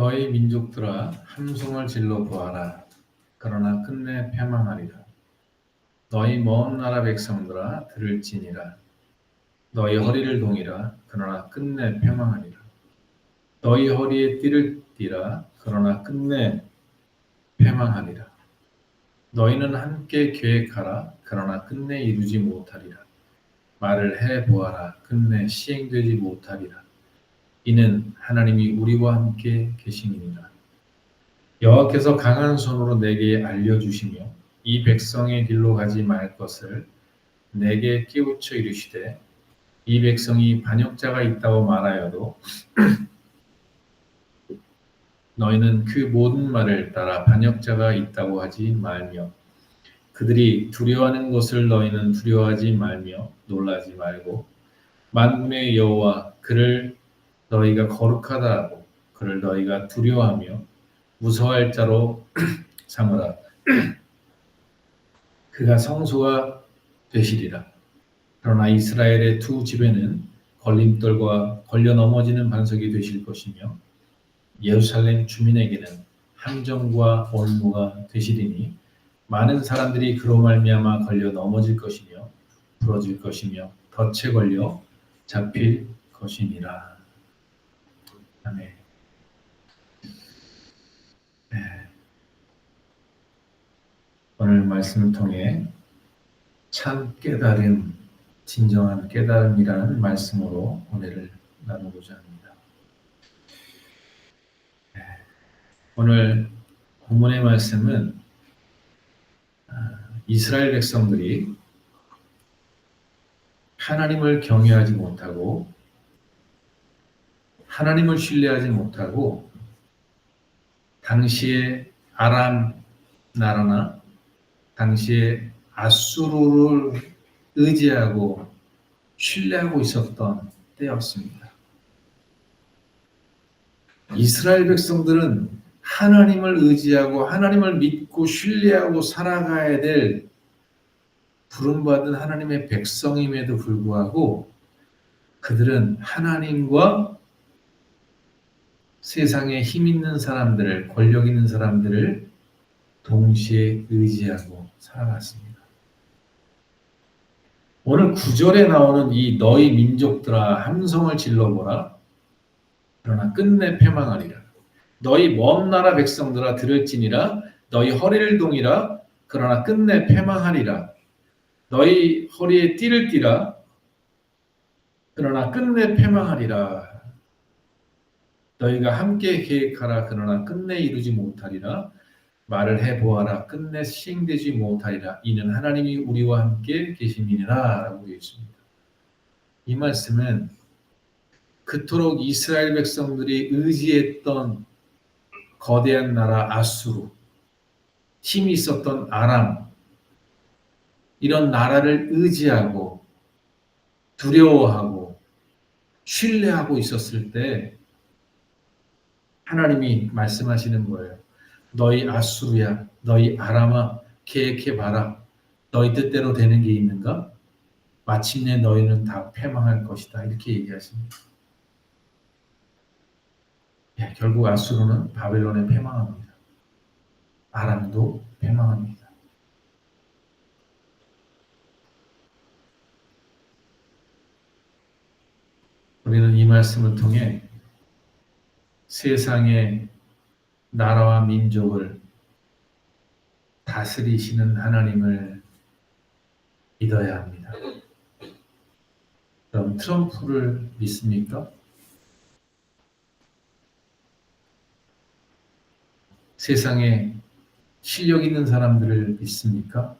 너희 민족들아 함성을 질러 보아라. 그러나 끝내 패망하리라. 너희 먼 나라 백성들아 들을지니라. 너희 허리를 동이라. 그러나 끝내 패망하리라. 너희 허리에 띠를 띠라. 그러나 끝내 패망하리라. 너희는 함께 계획하라. 그러나 끝내 이루지 못하리라. 말을 해 보아라. 끝내 시행되지 못하리라. 이는 하나님이 우리와 함께 계심이니라. 여호와께서 강한 손으로 내게 알려주시며 이 백성의 길로 가지 말 것을 내게 깨우쳐 이르시되 이 백성이 반역자가 있다고 말하여도 너희는 그 모든 말을 따라 반역자가 있다고 하지 말며 그들이 두려워하는 것을 너희는 두려워하지 말며 놀라지 말고 만군의 여호와 그를 너희가 거룩하다 하고 그를 너희가 두려워하며 무서워할 자로 삼으라. 그가 성소가 되시리라. 그러나 이스라엘의 두 집에는 걸림돌과 걸려 넘어지는 반석이 되실 것이며 예루살렘 주민에게는 함정과 올무가 되시리니 많은 사람들이 그로 말미암아 걸려 넘어질 것이며 부러질 것이며 덫에 걸려 잡힐 것이니라. 아멘. 네. 오늘 말씀을 통해 참 깨달음, 진정한 깨달음이라는 말씀으로 오늘을 나누고자 합니다. 네. 오늘 본문의 말씀은 아, 이스라엘 백성들이 하나님을 경외하지 못하고 하나님을 신뢰하지 못하고 당시에 아람 나라나 당시에 아수르를 의지하고 신뢰하고 있었던 때였습니다. 이스라엘 백성들은 하나님을 의지하고 하나님을 믿고 신뢰하고 살아가야 될 부름받은 하나님의 백성임에도 불구하고 그들은 하나님과 세상에 힘 있는 사람들을, 권력 있는 사람들을 동시에 의지하고 살아갔습니다. 오늘 구절에 나오는 이 너희 민족들아 함성을 질러보라. 그러나 끝내 패망하리라. 너희 먼 나라 백성들아 들을지니라. 너희 허리를 동이라. 그러나 끝내 패망하리라. 너희 허리에 띠를 띠라. 그러나 끝내 패망하리라. 너희가 함께 계획하라. 그러나 끝내 이루지 못하리라. 말을 해 보아라. 끝내 시행되지 못하리라. 이는 하나님이 우리와 함께 계심이니라라고 되어 있습니다. 이 말씀은 그토록 이스라엘 백성들이 의지했던 거대한 나라 아수르 힘이 있었던 아람 이런 나라를 의지하고 두려워하고 신뢰하고 있었을 때 하나님이 말씀하시는 거예요. 너희 아수르야, 너희 아람아, 계획해 봐라. 너희 뜻대로 되는 게 있는가? 마침내 너희는 다 패망할 것이다. 이렇게 얘기하십니다. 예, 결국 아수르는 바벨론에 패망합니다. 아람도 패망합니다. 우리는 이 말씀을 통해 세상의 나라와 민족을 다스리시는 하나님을 믿어야 합니다. 그럼 트럼프를 믿습니까? 세상에 실력 있는 사람들을 믿습니까?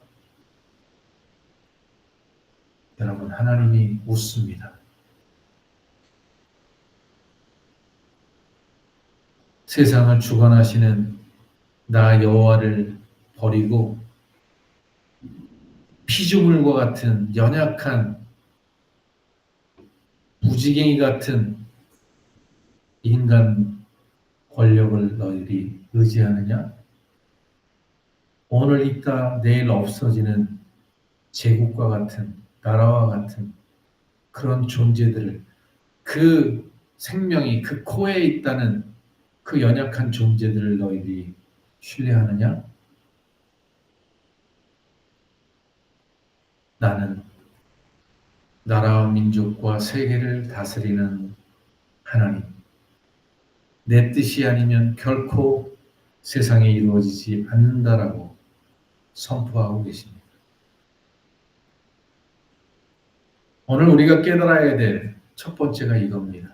여러분, 하나님이 웃습니다. 세상을 주관하시는 나 여호와를 버리고 피조물과 같은 연약한 무지갱이 같은 인간 권력을 너희들이 의지하느냐? 오늘 있다 내일 없어지는 제국과 같은 나라와 같은 그런 존재들을 그 생명이 그 코에 있다는 그 연약한 존재들을 너희들이 신뢰하느냐? 나는 나라와 민족과 세계를 다스리는 하나님. 내 뜻이 아니면 결코 세상에 이루어지지 않는다라고 선포하고 계십니다. 오늘 우리가 깨달아야 될 첫 번째가 이겁니다.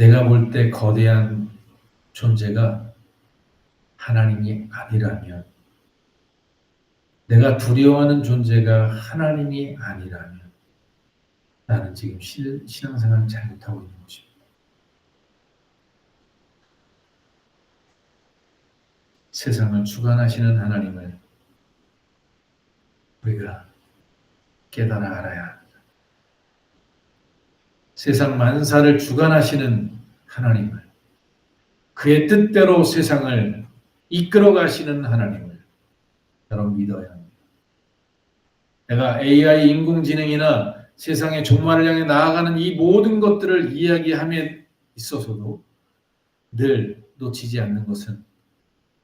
내가 볼 때 거대한 존재가 하나님이 아니라면, 내가 두려워하는 존재가 하나님이 아니라면, 나는 지금 신- 신앙생활을 잘못하고 있는 것입니다. 세상을 주관하시는 하나님을 우리가 깨달아 알아야. 세상 만사를 주관하시는 하나님을 그의 뜻대로 세상을 이끌어 가시는 하나님을 여러분 믿어야 합니다. 내가 AI 인공지능이나 세상의 종말을 향해 나아가는 이 모든 것들을 이야기함에 있어서도 늘 놓치지 않는 것은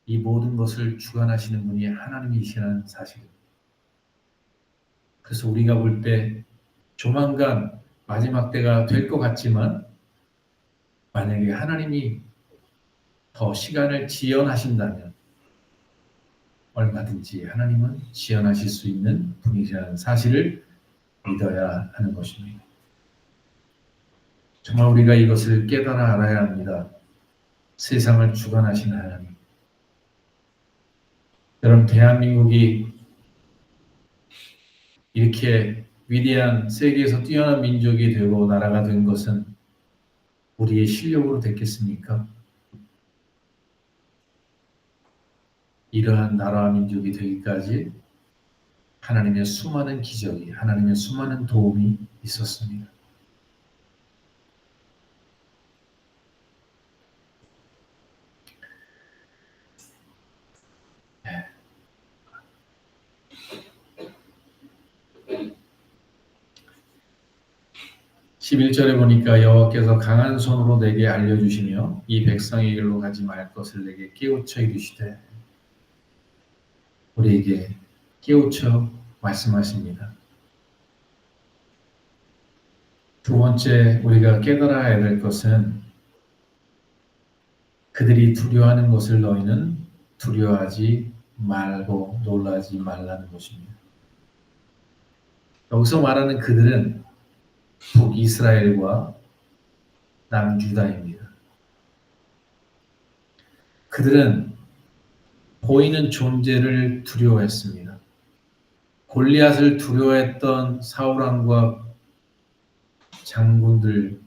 이 모든 것을 주관하시는 분이 하나님이시라는 사실입니다. 그래서 우리가 볼 때 조만간 마지막 때가 될 것 같지만 만약에 하나님이 더 시간을 지연하신다면 얼마든지 하나님은 지연하실 수 있는 분이라는 사실을 믿어야 하는 것입니다. 정말 우리가 이것을 깨달아 알아야 합니다. 세상을 주관하시는 하나님. 여러분 대한민국이 이렇게 위대한 세계에서 뛰어난 민족이 되고 나라가 된 것은 우리의 실력으로 됐겠습니까? 이러한 나라와 민족이 되기까지 하나님의 수많은 기적이, 하나님의 수많은 도움이 있었습니다. 네. 11절에 보니까 여호와께서 강한 손으로 내게 알려주시며 이 백성의 길로 가지 말 것을 내게 깨우쳐 이르시되 우리에게 깨우쳐 말씀하십니다. 두 번째 우리가 깨달아야 될 것은 그들이 두려워하는 것을 너희는 두려워하지 말고 놀라지 말라는 것입니다. 여기서 말하는 그들은 북이스라엘과 남유다입니다. 그들은 보이는 존재를 두려워했습니다. 골리앗을 두려워했던 사울왕과 장군들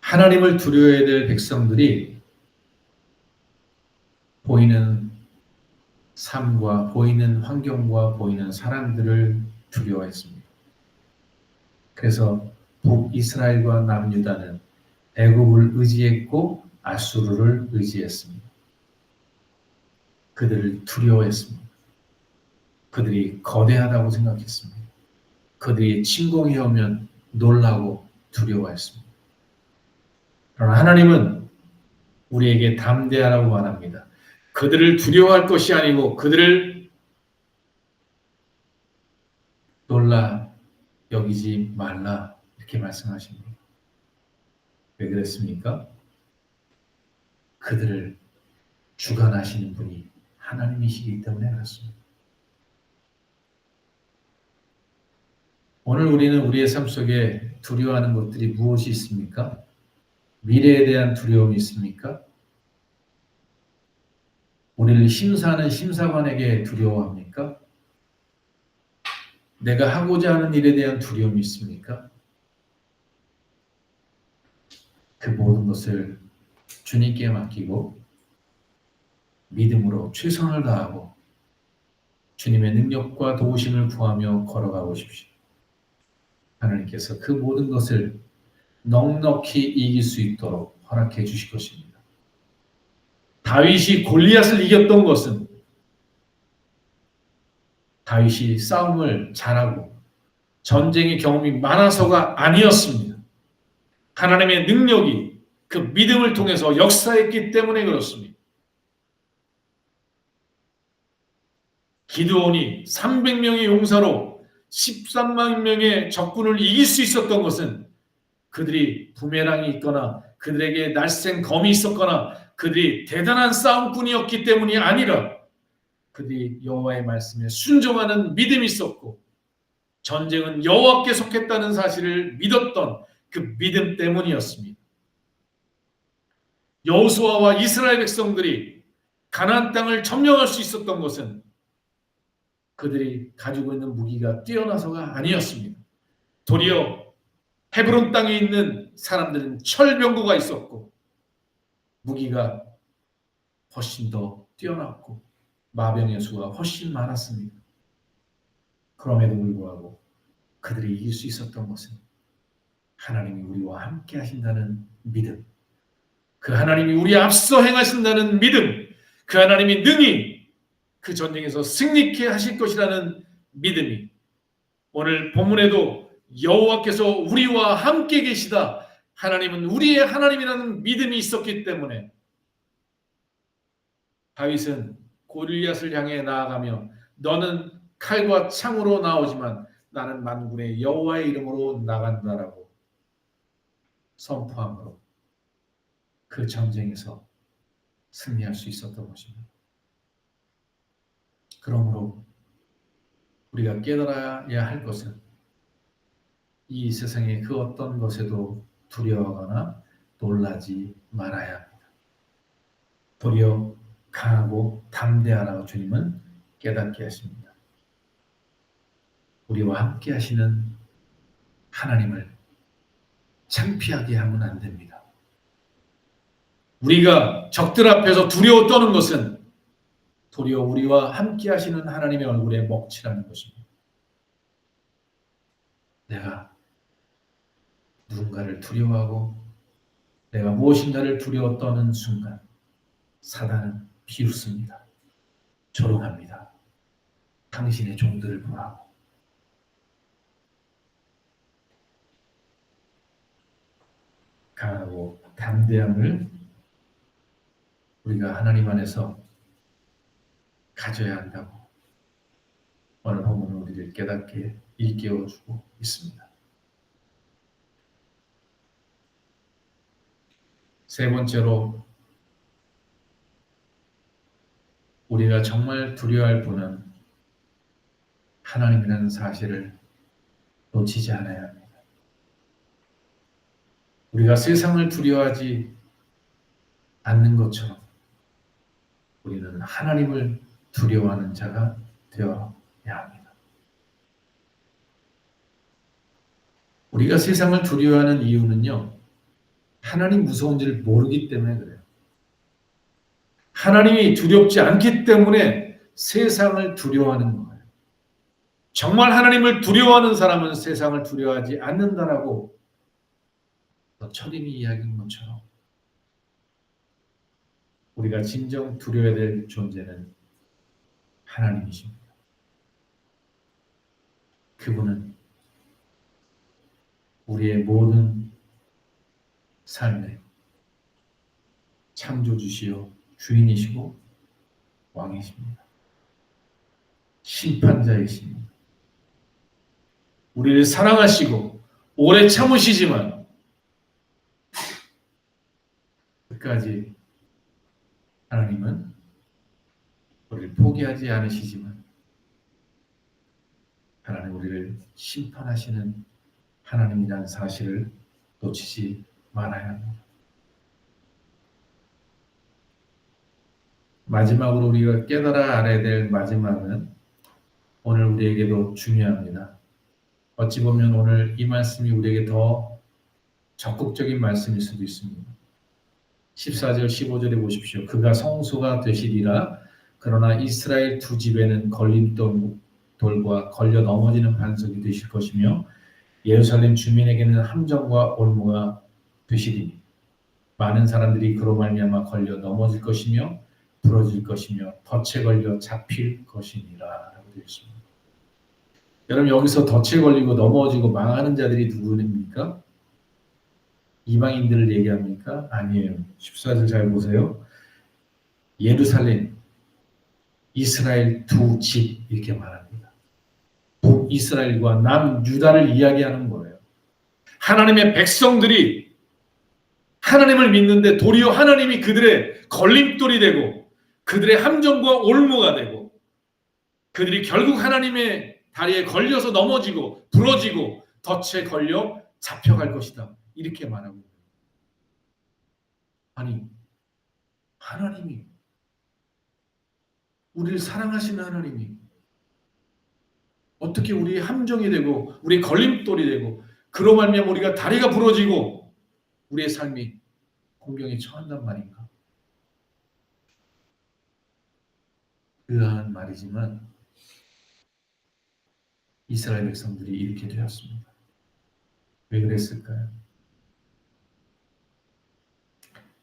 하나님을 두려워해야 될 백성들이 보이는 삶과 보이는 환경과 보이는 사람들을 두려워했습니다. 그래서 북이스라엘과 남유다는 애굽을 의지했고 아수르를 의지했습니다. 그들을 두려워했습니다. 그들이 거대하다고 생각했습니다. 그들이 침공해 오면 놀라고 두려워했습니다. 그러나 하나님은 우리에게 담대하라고 말합니다. 그들을 두려워할 것이 아니고 그들을 놀라 여기지 말라 이렇게 말씀하십니다. 왜 그랬습니까? 그들을 주관하시는 분이 하나님이시기 때문에 그렇습니다. 오늘 우리는 우리의 삶 속에 두려워하는 것들이 무엇이 있습니까? 미래에 대한 두려움이 있습니까? 우리를 심사하는 심사관에게 두려워합니까? 내가 하고자 하는 일에 대한 두려움이 있습니까? 그 모든 것을 주님께 맡기고 믿음으로 최선을 다하고 주님의 능력과 도우심을 구하며 걸어가 보십시오. 하나님께서 그 모든 것을 넉넉히 이길 수 있도록 허락해 주실 것입니다. 다윗이 골리앗을 이겼던 것은 다윗이 싸움을 잘하고 전쟁의 경험이 많아서가 아니었습니다. 하나님의 능력이 그 믿음을 통해서 역사했기 때문에 그렇습니다. 기드온이 300명의 용사로 13만 명의 적군을 이길 수 있었던 것은 그들이 부메랑이 있거나 그들에게 날쌘 검이 있었거나 그들이 대단한 싸움꾼이었기 때문이 아니라 그들이 여호와의 말씀에 순종하는 믿음이 있었고 전쟁은 여호와께 속했다는 사실을 믿었던 그 믿음 때문이었습니다. 여호수아와 이스라엘 백성들이 가나안 땅을 점령할 수 있었던 것은 그들이 가지고 있는 무기가 뛰어나서가 아니었습니다. 도리어 헤브론 땅에 있는 사람들은 철병구가 있었고 무기가 훨씬 더 뛰어났고 마병의 수가 훨씬 많았습니다. 그럼에도 불구하고 그들이 이길 수 있었던 것은 하나님이 우리와 함께 하신다는 믿음, 그 하나님이 우리 앞서 행하신다는 믿음, 그 하나님이 능히 그 전쟁에서 승리케 하실 것이라는 믿음이 오늘 본문에도 여호와께서 우리와 함께 계시다. 하나님은 우리의 하나님이라는 믿음이 있었기 때문에 다윗은 고릴리앗을 향해 나아가며 너는 칼과 창으로 나오지만 나는 만군의 여호와의 이름으로 나간다라고 선포함으로 그 전쟁에서 승리할 수 있었던 것입니다. 그러므로 우리가 깨달아야 할 것은 이 세상의 그 어떤 것에도 두려워하거나 놀라지 말아야 합니다. 도리어 강하고 담대하라고 주님은 깨닫게 하십니다. 우리와 함께 하시는 하나님을 창피하게 하면 안 됩니다. 우리가 적들 앞에서 두려워 떠는 것은 도리어 우리와 함께 하시는 하나님의 얼굴에 먹칠하는 것입니다. 내가 누군가를 두려워하고 내가 무엇인가를 두려워 떠는 순간 사단은 비웃습니다. 조롱합니다. 당신의 종들을 보라고. 강하고 담대함을 우리가 하나님 안에서 가져야 한다고 오늘 본문은 우리를 깨닫게 일깨워주고 있습니다. 세 번째로 우리가 정말 두려워할 분은 하나님이라는 사실을 놓치지 않아야 합니다. 우리가 세상을 두려워하지 않는 것처럼 우리는 하나님을 두려워하는 자가 되어야 합니다. 우리가 세상을 두려워하는 이유는요, 하나님 무서운지를 모르기 때문에 그래요. 하나님이 두렵지 않기 때문에 세상을 두려워하는 거예요. 정말 하나님을 두려워하는 사람은 세상을 두려워하지 않는다라고 철인이 이야기한 것처럼 우리가 진정 두려워야 될 존재는 하나님이십니다. 그분은 우리의 모든 삶의 창조주시요 주인이시고 왕이십니다. 심판자이십니다. 우리를 사랑하시고 오래 참으시지만 끝까지 하나님은 우리를 포기하지 않으시지만 하나님 우리를 심판하시는 하나님이라는 사실을 놓치지 합니다. 마지막으로 우리가 깨달아 알아야 될 마지막은 오늘 우리에게도 중요합니다. 어찌 보면 오늘 이 말씀이 우리에게 더 적극적인 말씀일 수도 있습니다. 14절 15절에 보십시오. 그가 성소가 되시리라 그러나 이스라엘 두 집에는 걸림돌과 걸려 넘어지는 반석이 되실 것이며 예루살렘 주민에게는 함정과 올무가 되시리니 많은 사람들이 그로 말미암아 걸려 넘어질 것이며 부러질 것이며 덫에 걸려 잡힐 것이니라라고 되어 있습니다. 여러분 여기서 덫에 걸리고 넘어지고 망하는 자들이 누구입니까? 이방인들을 얘기합니까? 아니에요. 14절 잘 보세요. 예루살렘, 이스라엘 두 집 이렇게 말합니다. 북 이스라엘과 남 유다를 이야기하는 거예요. 하나님의 백성들이 하나님을 믿는데 도리어 하나님이 그들의 걸림돌이 되고 그들의 함정과 올무가 되고 그들이 결국 하나님의 다리에 걸려서 넘어지고 부러지고 덫에 걸려 잡혀갈 것이다. 이렇게 말하고. 아니 하나님이 우리를 사랑하시는 하나님이 어떻게 우리의 함정이 되고 우리의 걸림돌이 되고 그로 말미암아 우리가 다리가 부러지고 우리의 삶이 공경에 처한단 말인가? 의아한 말이지만 이스라엘 백성들이 이렇게 되었습니다. 왜 그랬을까요?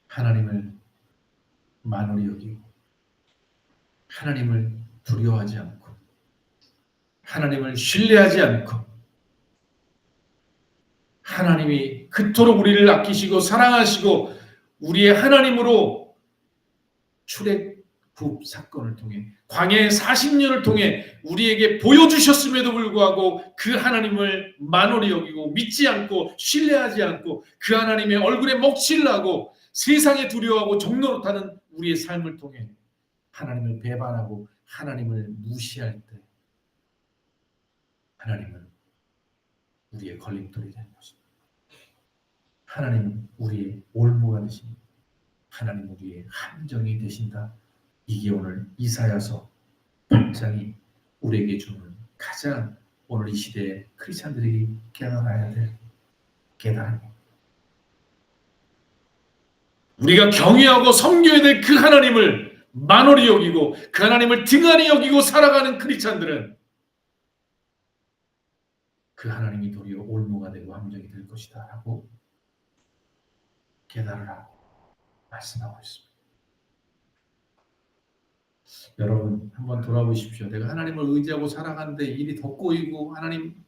하나님을 만홀히 여기고 하나님을 두려워하지 않고 하나님을 신뢰하지 않고 하나님이 그토록 우리를 아끼시고 사랑하시고 우리의 하나님으로 출애굽 사건을 통해 광야의 40년을 통해 우리에게 보여주셨음에도 불구하고 그 하나님을 만홀히 여기고 믿지 않고 신뢰하지 않고 그 하나님의 얼굴에 먹칠을 하고 세상에 두려워하고 종노릇하는 우리의 삶을 통해 하나님을 배반하고 하나님을 무시할 때 하나님은 우리의 걸림돌이 되는 것입니다. 하나님은 우리의 올무가 되십니다. 하나님 우리의 함정이 되신다. 이게 오늘 이사야서 8장이 우리에게 주는 가장 오늘 이 시대에 크리스찬들이 깨달아야 될 깨달음입니다. 우리가 경외하고 섬겨야 될 그 하나님을 만홀히 여기고 그 하나님을 등한히 여기고 살아가는 크리스찬들은 그 하나님이 도리어 올무가 되고 함정이 될 것이다 라고 깨달으라 말씀하고 있습니다. 여러분 한번 돌아보십시오. 내가 하나님을 의지하고 살아가는데 일이 더 꼬이고 하나님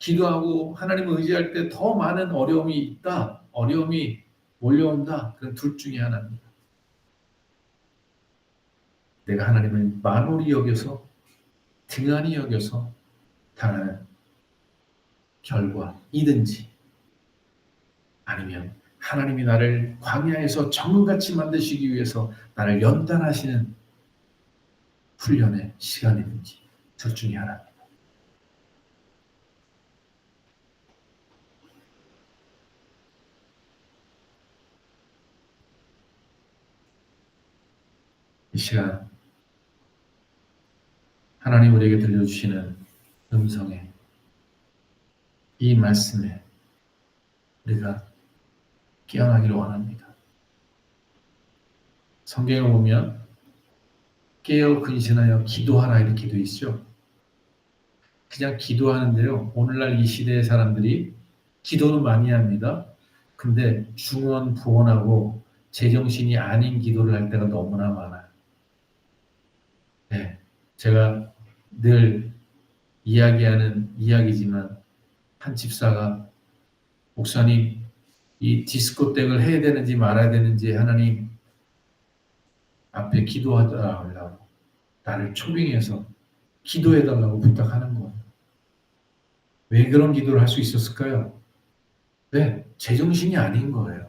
기도하고 하나님을 의지할 때 더 많은 어려움이 있다. 어려움이 몰려온다. 그건 둘 중에 하나입니다. 내가 하나님을 만홀히 여겨서 등한히 여겨서 당하는 결과이든지 아니면 하나님이 나를 광야에서 정금같이 만드시기 위해서 나를 연단하시는 훈련의 시간이든지 둘 중에 하나입니다. 이 시간 하나님 우리에게 들려주시는 음성에 이 말씀에 우리가 깨어나기를 원합니다. 성경에 보면 깨어 근신하여 기도하라 이렇게 돼 있죠. 그냥 기도하는데요. 오늘날 이 시대의 사람들이 기도는 많이 합니다. 근데 중원 부원하고 제정신이 아닌 기도를 할 때가 너무나 많아요. 네, 제가 늘 이야기하는 이야기지만 한 집사가 목사님 이 디스코 땡을 해야 되는지 말아야 되는지 하나님 앞에 기도하더라고 나를 초빙해서 기도해달라고 부탁하는 거예요. 왜 그런 기도를 할 수 있었을까요? 네, 제정신이 아닌 거예요.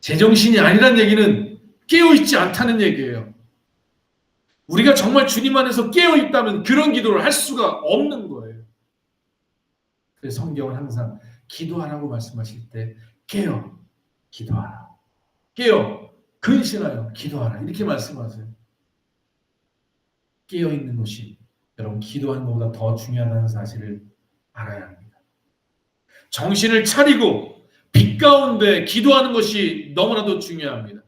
제정신이 아니란 얘기는 깨어있지 않다는 얘기예요. 우리가 정말 주님 안에서 깨어있다면 그런 기도를 할 수가 없는 거예요. 그래서 성경은 항상 기도하라고 말씀하실 때 깨어 기도하라. 깨어 근신하여 기도하라. 이렇게 말씀하세요. 깨어 있는 것이 여러분 기도하는 것보다 더 중요하다는 사실을 알아야 합니다. 정신을 차리고 빛 가운데 기도하는 것이 너무나도 중요합니다.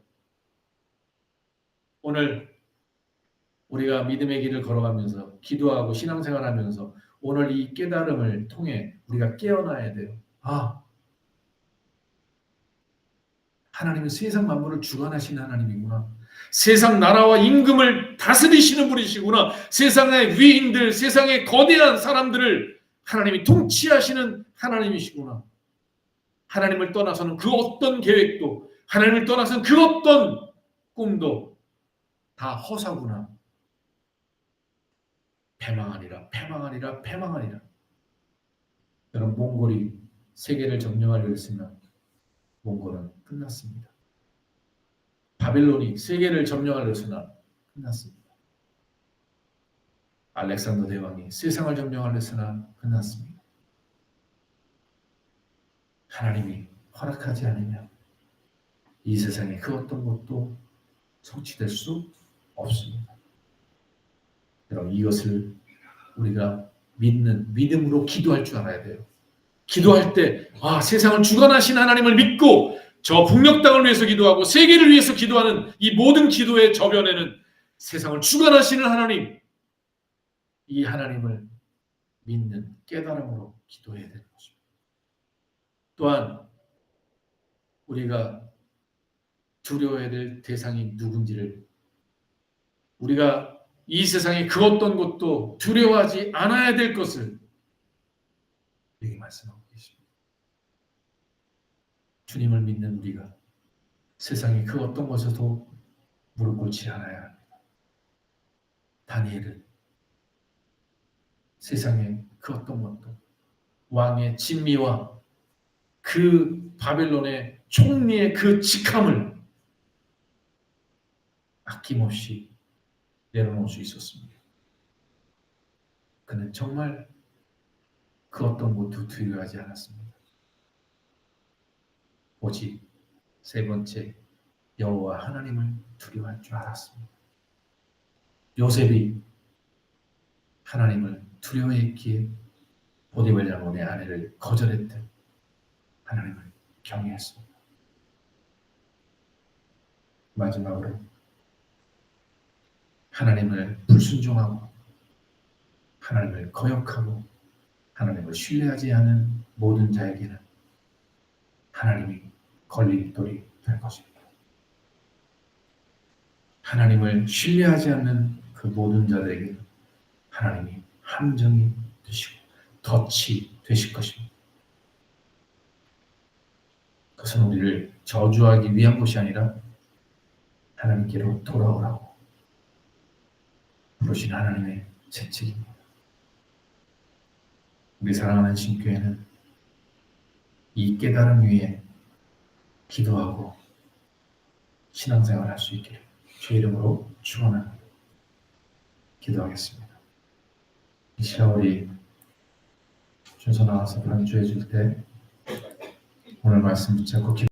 오늘 우리가 믿음의 길을 걸어가면서 기도하고 신앙생활하면서 오늘 이 깨달음을 통해 우리가 깨어나야 돼요. 아, 하나님은 세상 만물을 주관하시는 하나님이구나. 세상 나라와 임금을 다스리시는 분이시구나. 세상의 위인들, 세상의 거대한 사람들을 하나님이 통치하시는 하나님이시구나. 하나님을 떠나서는 그 어떤 계획도, 하나님을 떠나서는 그 어떤 꿈도 다 허사구나. 패망하리라, 패망하리라, 패망하리라. 여러분, 몽골이 세계를 점령하려 했으면 몽골은 끝났습니다. 바빌론이 세계를 점령하려 했으나 끝났습니다. 알렉산더 대왕이 세상을 점령하려 했으나 끝났습니다. 하나님이 허락하지 않으면 이 세상에 그 어떤 것도 성취될 수 없습니다. 여러분 이것을 우리가 믿는 믿음으로 기도할 줄 알아야 돼요. 기도할 때 아, 세상을 주관하신 하나님을 믿고 저 북녘 땅을 위해서 기도하고 세계를 위해서 기도하는 이 모든 기도의 저변에는 세상을 주관하시는 하나님 이 하나님을 믿는 깨달음으로 기도해야 되는 것입니다. 또한 우리가 두려워해야 될 대상이 누군지를 우리가 이 세상에 그 어떤 것도 두려워하지 않아야 될 것을 여기 말씀하고 계십니다. 주님을 믿는 우리가 세상에 그 어떤 것에도 무릎 꿇지 않아야 합니다. 다니엘은 세상에 그 어떤 것도 왕의 진미와 그 바벨론의 총리의 그 직함을 아낌없이 내려놓을 수 있었습니다. 그는 정말 그 어떤 것도 두려워하지 않았습니다. 오직 세 번째 여호와 하나님을 두려워할 줄 알았습니다. 요셉이 하나님을 두려워했기에 보디벨 장군의 아내를 거절했듯 하나님을 경외했습니다. 마지막으로 하나님을 불순종하고 하나님을 거역하고 하나님을 신뢰하지 않은 모든 자에게는 하나님이 걸림돌이 될 것입니다. 하나님을 신뢰하지 않는 그 모든 자들에게는 하나님이 함정이 되시고 덫이 되실 것입니다. 그것은 우리를 저주하기 위한 것이 아니라 하나님께로 돌아오라고 부르신 하나님의 재책입니다. 우리 사랑하는 신교회는 이 깨달음 위에 기도하고 신앙생활 할 수 있기를 주 이름으로 축원합니다. 기도하겠습니다. 이 시간 우리 준서 나와서 반주해 줄 때 오늘 말씀 붙잡고 기